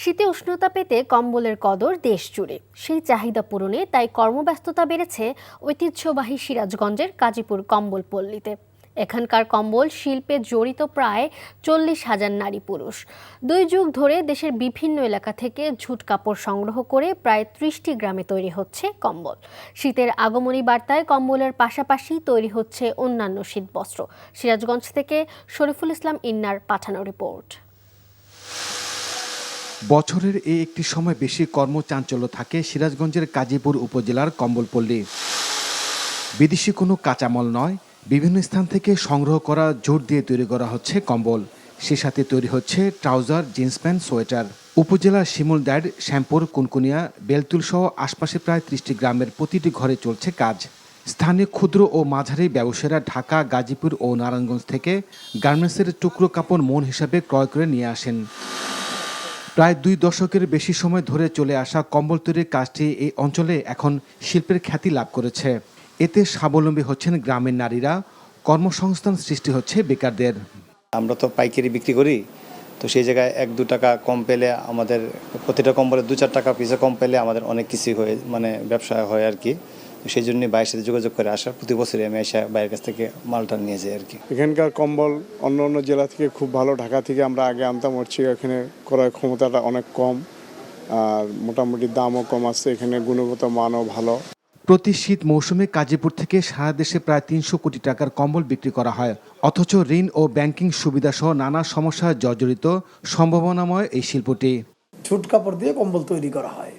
শীতে উষ্ণতা পেতে কম্বলের কদর দেশ জুড়ে। সেই চাহিদা পূরণে তাই কর্মব্যস্ততা বেড়েছে ঐতিহ্যবাহী সিরাজগঞ্জের কাজীপুর কম্বল পল্লীতে। এখানকার কম্বল শিল্পে জড়িত প্রায় চল্লিশ হাজার নারী পুরুষ। দুই যুগ ধরে দেশের বিভিন্ন এলাকা থেকে ঝুট কাপড় সংগ্রহ করে প্রায় ত্রিশটি গ্রামে তৈরি হচ্ছে কম্বল। শীতের আগমনী বার্তায় কম্বলের পাশাপাশি তৈরি হচ্ছে অন্যান্য শীতবস্ত্র। সিরাজগঞ্জ থেকে শরীফুল ইসলাম ইন্নার পাঠানো রিপোর্ট। বছরের এই একটি সময় বেশি কর্মচাঞ্চল্য থাকে সিরাজগঞ্জের কাজীপুর উপজেলার কম্বলপল্লী। বিদেশি কোনো কাঁচামাল নয়, বিভিন্ন স্থান থেকে সংগ্রহ করা জোর দিয়ে তৈরি করা হচ্ছে কম্বল। সে সাথে তৈরি হচ্ছে ট্রাউজার, জিন্স প্যান্ট, সোয়েটার। উপজেলার শিমুলদার শ্যামপুর, কুনকুনিয়া, বেলতুল সহ আশপাশে প্রায় ত্রিশটি গ্রামের প্রতিটি ঘরে চলছে কাজ। স্থানীয় ক্ষুদ্র ও মাঝারি ব্যবসায়ীরা ঢাকা, গাজীপুর ও নারায়ণগঞ্জ থেকে গার্মেন্টসের টুকরো কাপড় মন হিসাবে ক্রয় করে নিয়ে আসেন। প্রায় দুই দশকের বেশি সময় ধরে চলে আসা কম্বল তৈরির কাজটি এই অঞ্চলে এখন শিল্পের খ্যাতি লাভ করেছে। এতে স্বাবলম্বী হচ্ছেন গ্রামের নারীরা, কর্মসংস্থান সৃষ্টি হচ্ছে বেকারদের। আমরা তো পাইকারি বিক্রি করি, তো সেই জায়গায় এক দু টাকা কম পেলে আমাদের, প্রতিটা কম্বলে দু চার টাকা পিসে কম পেলে আমাদের অনেক কিছুই হয়ে মানে ব্যবসা হয় আর কি। সেই জন্য বাইরের সাথে যোগাযোগ করে আসার প্রতি বছরই আমি এসে বাইরের কাছ থেকে মালটা নিয়ে যাই আর কি। এখানকার কম্বল অন্য অন্য জেলা থেকে খুব ভালো ঢাকা থেকে আমরা আগে আনতাম হচ্ছে এখানে ক্রয় ক্ষমতাটা অনেক কম আর মোটামুটি দামও কম আছে এখানে গুণগত মানও ভালো। প্রতি শীত মৌসুমে কাজীপুর থেকে সারা দেশে প্রায় তিনশো কোটি টাকার কম্বল বিক্রি করা হয়। অথচ ঋণ ও ব্যাংকিং সুবিধা সহ নানা সমস্যায় জর্জরিত সম্ভাবনাময় এই শিল্পটি। ছুট কাপড় দিয়ে কম্বল তৈরি করা হয়।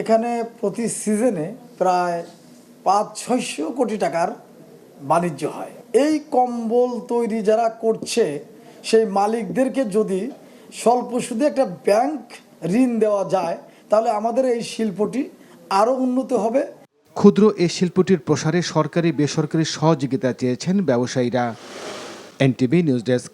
এখানে প্রতি সিজনে প্রায় পাঁচ, ছয়শো কোটি টাকার বাণিজ্য হয়। এই কম্বল তৈরি যারা করছে, সেই মালিকদেরকে যদি স্বল্প সুদে একটা ব্যাংক ঋণ দেওয়া যায়, তাহলে আমাদের এই শিল্পটি আরও উন্নত হবে। ক্ষুদ্র এই শিল্পটির প্রসারে সরকারি বেসরকারি সহযোগিতা চেয়েছেন ব্যবসায়ীরা। NTV news desk.